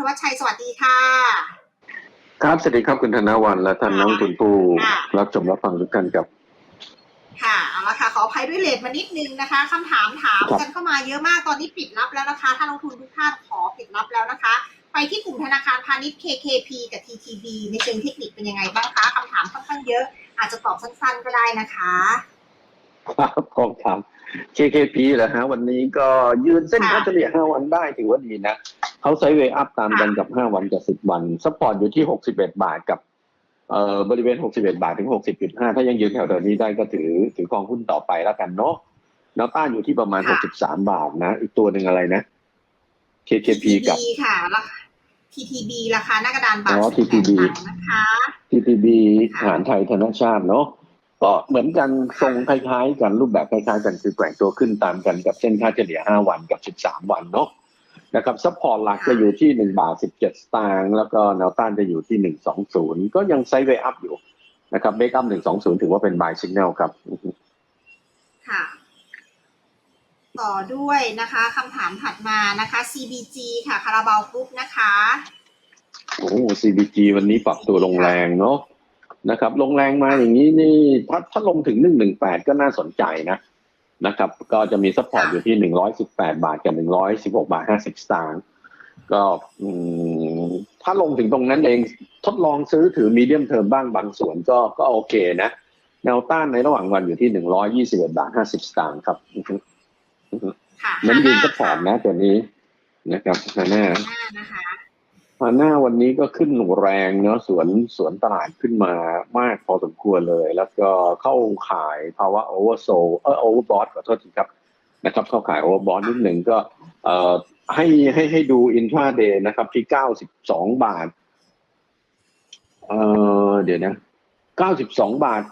ธวัชชัยสวัสดีค่ะ ครับสวัสดีครับคุณธนวันและท่านนักลงทุนผู้ค่ะรับชมรับฟังทุกท่านครับค่ะเอาละค่ะขออภัยด้วยเลทมานิดนึงนะคะคำถามถามครับกันเข้ามาเยอะมากตอนนี้ปิดรับแล้วนะคะ ถ้าลงทุนทุกท่านขอปิดรับแล้วนะคะ ไปที่กลุ่มธนาคารพาณิชย์ KKP กับ TTB ในเชิงเทคนิคเป็นยังไงบ้างคะคำถามค่อนข้างเยอะ อาจจะตอบสั้นๆก็ได้นะคะ ครับทองคำ KKP เหรอฮะวันนี้ก็ยืนเส้นค่ะค่าเฉลี่ย 5 วันได้ถือว่าดีนะเขาไซด์เวย์อัพตามกันค่ะกับ 5 วันกับ 10 วันซัพพอร์ตอยู่ที่ 61 บาทกับเอ่อบริเวณ 61 บาทถึง 60.5 ถ้ายังยืนแถวๆนี้ได้ก็ถือถือครองหุ้นต่อไปแล้วกันเนาะแนวต้านอยู่ที่ประมาณ ค่ะ 63 บาทนะ อีกตัวหนึ่งอะไรนะ KKP กับ TTB ค่ะราคา TTB ราคาหน้ากระดานบาทอ๋อสิบแปด TTB ตังค์นะคะ TTB ค่ะอาหารไทยธนชาติเนาะ ก็เหมือนกันทรงคล้ายๆกันรูปแบบคล้ายๆกันคือแกว่งตัวขึ้นตามกันกับเส้นค่าเฉลี่ย 5 วันกับ 13 วันเนาะนะครับซัพพอร์ตหลักจะอยู่ที่ 1 บาท 17 สตางค์แล้วก็แนวต้านจะอยู่ที่ 120 ก็ยังไซด์เวย์อัพอยู่นะครับเบรกอัพ 120 ถือว่าเป็น buy signal ครับค่ะต่อด้วยนะคะคำถามถัดมานะคะ CBG ค่ะคาราบาวกรุ๊ปนะคะ โอ้ CBG วันนี้ปรับตัวลงแรงเนาะ นะครับลงแรงมาอย่างนี้นี่ถ้าถ้าลงถึง118ก็น่าสนใจนะนะครับ ก็จะมีซัพพอร์ตอยู่ที่118บาทกับ116บาท50สตางค์ก็อืมถ้าลงถึงตรงนั้นเองทดลองซื้อถือมีเดียมเทอมบ้างบางส่วนก็ก็โอเคนะแนวต้านในระหว่างวันอยู่ที่121บาท50สตางค์ครับอือฮึอือฮึค่ะนั้นยืนฮาซัพพอร์ตนะตัวนี้นะครับฮาน่าหน้านะคะ ฮาน่าวันนี้ก็ขึ้นแรงเนาะสวนสวนตลาดขึ้นมามากพอสมควรเลย แล้วก็เข้าขายภาวะโอเวอร์โซเออโอเวอร์บอทขอโทษทีครับนะครับ เข้าขายโอเวอร์บอทนิดหนึ่งก็เอ่อให้ให้ให้ดูอินทราเดย์นะครับ ที่เก้าสิบสองบาท เอ่อเดี๋ยวนะเก้าสิบสองบาท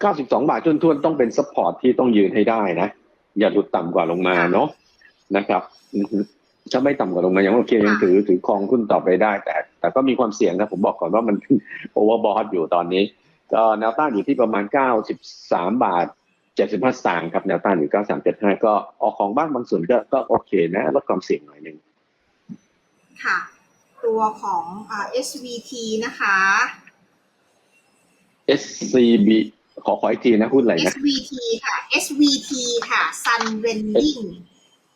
เก้าสิบสองบาททวนต้องเป็นซัพพอร์ตที่ต้องยืนให้ได้นะ อย่าหลุดต่ำกว่าลงมาเนาะนะครับ ถ้าไม่ต่ำกว่าลงมายังโอเคยังถือถือครองหุ้นต่อไปได้ แต่ แต่ก็มีความเสี่ยงนะผมบอกก่อนว่ามันโอเวอร์บอทอยู่ตอนนี้ก็แนวต้านอยู่ที่ประมาณ 93 บาท 75สตางค์ครับแนวต้านอยู่ 9375 ก็ออกของบ้างบางส่วนก็ก็โอเคนะลดความเสี่ยงหน่อยหนึ่งค่ะ ตัวของอ่า SVT นะคะ SCB ขอขออีกทีนะหุ้นอะไรนะ SVT ค่ะ SVT ค่ะ Sun Vending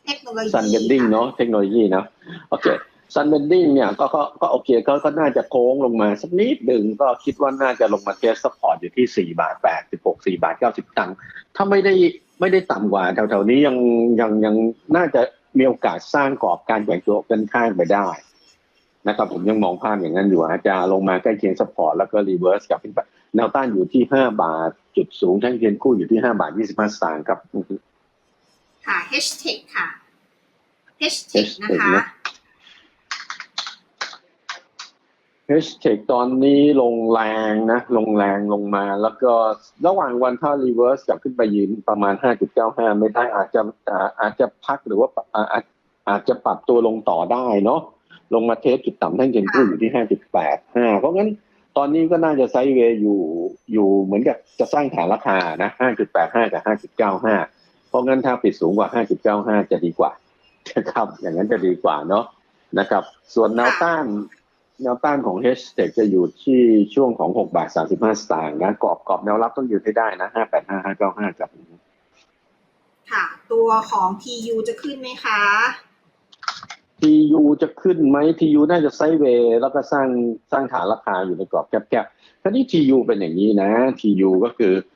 เทคโนโลยี Sun Vending เนาะเทคโนโลยีเนาะโอเค Sun Vending เนี่ยก็ก็ก็โอเคก็ก็น่าจะโค้งลงมาสักนิดหนึ่งก็คิดว่าน่าจะลงมาเทสซัพพอร์ตอยู่ที่ 4 บาท 86 4 บาท 90 ตังค์ถ้าไม่ได้ไม่ได้ต่ำกว่าแถวๆนี้ยังยังยังน่าจะมีโอกาสสร้างกรอบการแข่งตัวเป็นข้างไปได้นะครับผมยังมองภาพอย่างนั้นอยู่อาจจะลงมาใกล้เคียงซัพพอร์ตแล้วก็รีเวิร์สกลับขึ้นไปแนวต้านอยู่ที่ 5 บาทจุดสูงทั้งเทียนคู่อยู่ที่ 5 บาท 25สตางค์ครับ ค่ะ Hashtag ค่ะ Hashtag นะคะนะเฮชเทคตอนนี้ลงแรงนะ ลงแรงลงมา แล้วก็ระหว่างวันถ้ารีเวิร์สกลับขึ้นไปยืนประมาณ 5.95 ไม่ได้อาจจะอ่าอาจจะพักหรือว่าอ่าอาจอาจจะปรับตัวลงต่อได้เนาะลงมาเทสจุดต่ำทั้งเจนคู่อยู่ที่ 5.85 เพราะงั้นตอนนี้ก็น่าจะไซด์เวย์อยู่อยู่เหมือนกับจะสร้างฐานราคานะ 5.85 กับ 5.95เพ ราะงั้นถ้าปิดสูงกว่า 5.95 จะดีกว่านะครับ อย่างนั้นจะดีกว่าเนาะนะครับ ส่วนแนวต้านแนวต้านของ h t e c h จะอยู่ที่ช่วงของ 6 บาท 35 สตางค์นะกรอบกรอบแนวรับต้องยืนให้ได้นะ 585 595กับค่ะ ตัวของ TU จะขึ้นไหมคะ TU จะขึ้นไหม TU น่าจะไซด์เวย์แล้วก็สร้างสร้างฐานราคาอยู่ในกรอบแคบๆท่านี้ TU เป็นอย่างนี้นะ TU ก็คืออ่า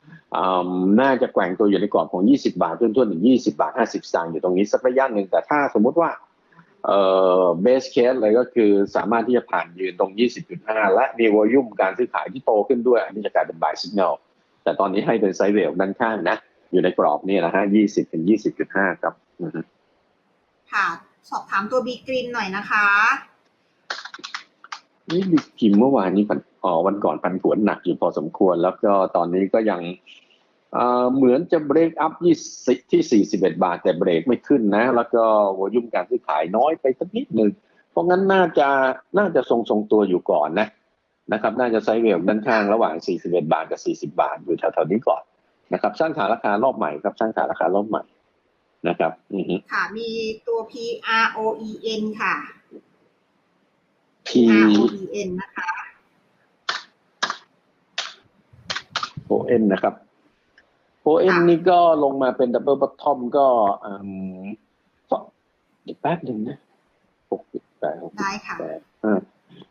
น่าจะแกว่งตัวอยู่ในกรอบของ 20 บาทต้นๆถึง20 บาท 50สตางค์อยู่ตรงนี้สักระยะหนึ่งแต่ถ้าสมมุติว่าเอ่อเบสเคสเลยก็คือสามารถที่จะผ่านยืนตรง 20.5 และมีวอลลุ่มการซื้อขายที่โตขึ้นด้วย อันนี้จะกลายเป็น buy signal แต่ตอนนี้ให้เป็นไซด์เวลด้านข้างนะ อยู่ในกรอบนี่นะฮะ 20 ถึง 20.5 ครับอือฮึค่ะ สอบถามตัว B Green หน่อยนะคะนี่บิ๊กพิมพ์เมื่อวานนี้พันอ๋อวันก่อนพันผวนหนักอยู่พอสมควร แล้วก็ตอนนี้ก็ยัง เอ่อเหมือนจะเบรกอัพที่ 41 บาท แต่เบรกไม่ขึ้นนะ แล้วก็วอลลุ่มการซื้อขายน้อยไปสักนิดหนึ่ง เพราะงั้นน่าจะน่าจะทรงทรงๆตัวอยู่ก่อนนะนะครับ น่าจะไซด์เวลด้านข้างระหว่าง 41 บาทกับ 40 บาทอยู่แถวๆนี้ก่อนนะครับสร้างฐานราคารอบใหม่ครับสร้างฐานราคารอบใหม่นะครับอือฮึค่ะ มีตัว P R O E N ค่ะ T R O E N นะคะ O N นะครับ O N นี่ก็ลงมาเป็นดับเบิลบอททอมก็อืมก็เดี๋ยวแป๊บหนึ่งนะหกจุดแปดหกได้ค่ะแปดห้า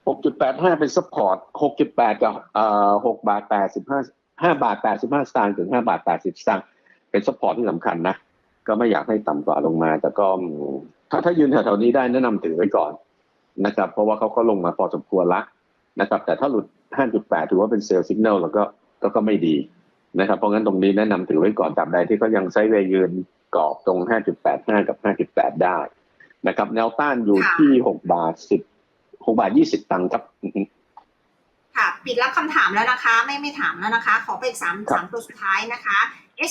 หกจุดแปดห้าเป็นซัพพอร์ตหกจุดแปดกับเอ่อหกบาทแปดสิบห้าห้าบาทแปดสิบห้าสตางค์ถึงห้าบาทแปดสิบสตางค์เป็นซัพพอร์ตที่สำคัญนะ ก็ไม่อยากให้ต่ำกว่าลงมา แต่ก็อืมถ้าถ้ายืนแถวๆนี้ได้แนะนำถือไว้ก่อนนะครับ เพราะว่าเขาก็ลงมาพอสมควรละนะครับ แต่ถ้าหลุด 5.8 ถือว่าเป็นเซลล์สัญญาณแล้วก็ก็ก็ไม่ดี นะครับเพราะงั้นตรงนี้แนะนำถือไว้ก่อนตราบใดที่เขายังไซด์เวย์ยืนกรอบตรง 5.85 กับ 5.8 ได้นะครับ แนวต้านอยู่ที่ 6 บาท 10 6 บาท 20 ตังค์ครับอือฮึค่ะ ปิดรับคำถามแล้วนะคะ ไม่ไม่ถามแล้วนะคะ ขอไปอีกสามครับสามตัวสุดท้ายนะคะ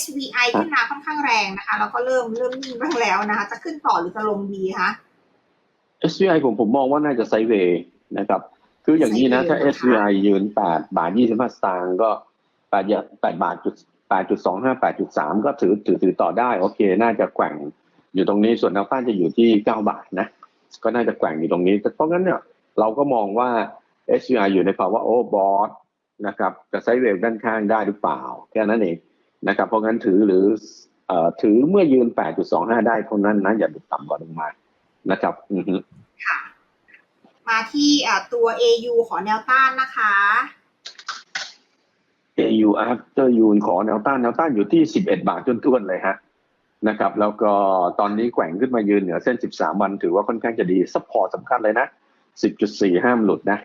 SVI ขึ้นมาค่อนข้างแรงนะคะ แล้วก็เริ่มเริ่มนิ่งบ้างแล้วนะคะ จะขึ้นต่อหรือจะลงดีคะ SVI ผมผมมองว่าน่าจะไซด์เวย์นะครับ คืออย่างนี้นะ ถ้าไซด์เวย์นะคะ SVI ยืน 8 บาท 25 สตางค์ก็ 8อย่า8บาทจุด8.25 8.3ก็ถือถือถือต่อได้ โอเค น่าจะแกว่งอยู่ตรงนี้ส่วนแนวต้านจะอยู่ที่9บาทนะ ก็น่าจะแกว่งอยู่ตรงนี้แต่เพราะงั้นเนี่ยเราก็มองว่า SVI อยู่ในภาวะโอ้บอสนะครับจะไซด์เวย์ด้านข้างได้หรือเปล่า แค่นั้นเองนะครับ เพราะงั้นถือหรือเอ่อถือเมื่อยืน 8.25 ได้เท่านั้นนะอย่าหลุต่ำกว่าลงมานะครับอือค่ะ มาที่ตัว AU ขอแนวต้านนะคะ AU after ยูนขอแนวต้านแนวต้านอยู่ที่ 11 บาทจนท้วนๆเลยฮะนะครับแล้วก็ตอนนี้แกว่งขึ้นมายืนเหนือเส้น 13 วันถือว่าค่อนข้างจะดีซัพพอร์ตสำคัญเลยนะ 10.4 ห้ามหลุดนะ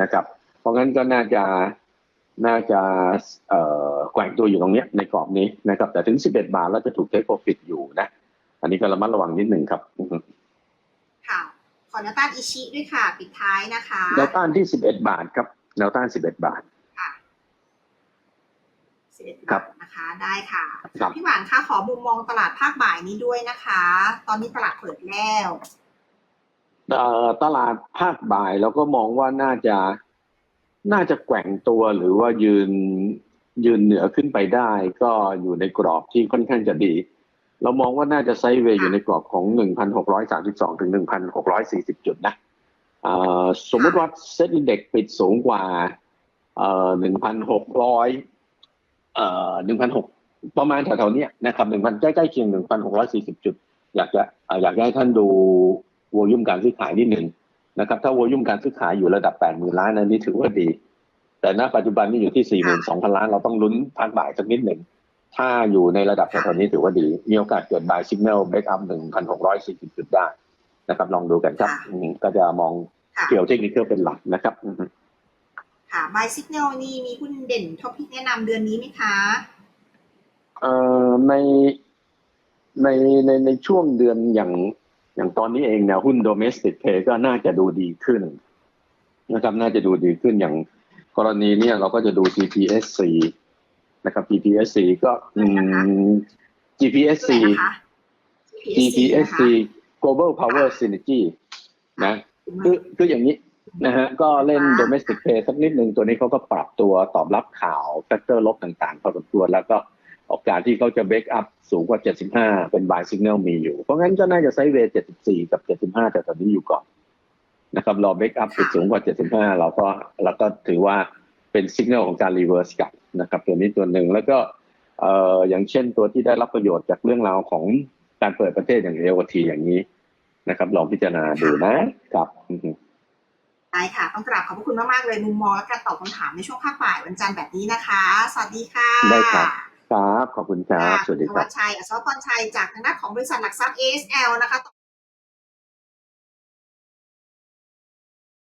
นะครับเพราะงั้นก็น่าจะน่าจะเอ่อแกว่งตัวอยู่ตรงเนี้ยในกรอบนี้นะครับ แต่ถึง 11 บาทแล้วจะถูกเทคโปรฟิตอยู่นะ อันนี้ก็ระมัดระวังนิดหนึ่งครับอือฮึค่ะ ขอแนวต้านอิชิด้วยค่ะ ปิดท้ายนะคะแนวต้านที่ 11 บาทครับแนวต้าน 11 บาท ครับนะคะได้ค่ะ พี่หวานคะขอมุมมองตลาดภาคบ่ายนี้ด้วยนะคะ ตอนนี้ตลาดเปิดแล้วตลาดภาคบ่ายเราก็มองว่าน่าจะน่าจะแกว่งตัวหรือว่ายืนยืนเหนือขึ้นไปได้ ก็อยู่ในกรอบที่ค่อนข้างจะดี เรามองว่าน่าจะไซเวย์อยู่ในกรอบของ 1,632 ถึง 1,640 จุดนะสมมติว่าเซ็ตอินเด็กปิดสูงกว่า 1,600 หนึ่งพันหกประมาณแถวๆนี้นะครับหนึ่งพันใกล้ๆเคียงหนึ่งพันหกร้อยสี่สิบจุด อยากจะอยากให้ท่านดูวอลุ่มการซื้อขายนิดหนึ่งนะครับ ถ้าวอลุ่มการซื้อขายอยู่ระดับแปดหมื่นล้านนั้นนี่ถือว่าดี แต่ณปัจจุบันนี่อยู่ที่สี่หมื่นสองพันล้านเราต้องลุ้นพักบ่ายสักนิดหนึ่งถ้าอยู่ในระดับแถวๆนี้ถือว่าดี มีโอกาสเกิดบายสิกเนลเบรกอัพหนึ่งพันหกร้อยสี่สิบจุดได้นะครับ ลองดูกันครับก็จะมองเกี่ยวเทคนิคเป็นหลักนะครับ ค่ะ buy signal นี่มีหุ้นเด่นท็อปพิกแนะนำเดือนนี้ไหมคะเอ่อในในในในช่วงเดือนอย่างอย่างตอนนี้เองเนี่ยหุ้น domestic pay ก็น่าจะดูดีขึ้นนะครับน่าจะดูดีขึ้นอย่างกรณีเนี่ยเราก็จะดู GPSC นะครับ GPSC ก็อืม GPSC ตัวไหนนะคะ GPSC Global Power Synergy นะคือคืออย่างนี้ นะฮะก็เล่น domestic pay สักนิดหนึ่งตัวนี้เขาก็ปรับตัวตอบรับข่าวแฟกเตอร์ลบต่างๆพอสมควรแล้วก็โอกาสที่เขาจะเบรกอัพสูงกว่า 75 เป็น buy signal มีอยู่ เพราะงั้นก็น่าจะไซด์เวย์74 กับ 75 แต่ตอนนี้อยู่ก่อนนะครับรอเบรกอัพค่ะปิดสูงกว่า 75 เราก็เราก็ถือว่าเป็นสัญญาณของการรีเวิร์สกลับนะครับตัวนี้ตัวหนึ่งแล้วก็เอ่ออย่างเช่นตัวที่ได้รับประโยชน์จากเรื่องราวของการเปิดประเทศอย่าง AOT อย่างนี้นะครับ ลองพิจารณาดูนะครับอือฮึ ได้ค่ะ ต้องกราบขอบพระคุณมากๆเลยมุมมองและการตอบคำถามในช่วงภาคบ่ายวันจันทร์แบบนี้นะคะ สวัสดีค่ะได้ครับครับขอบคุณครับค่ะสวัสดีธครับวัชชัยอัศวพรชัยจากทางด้านของบริษัทหลักทรัพย์ ASL นะคะ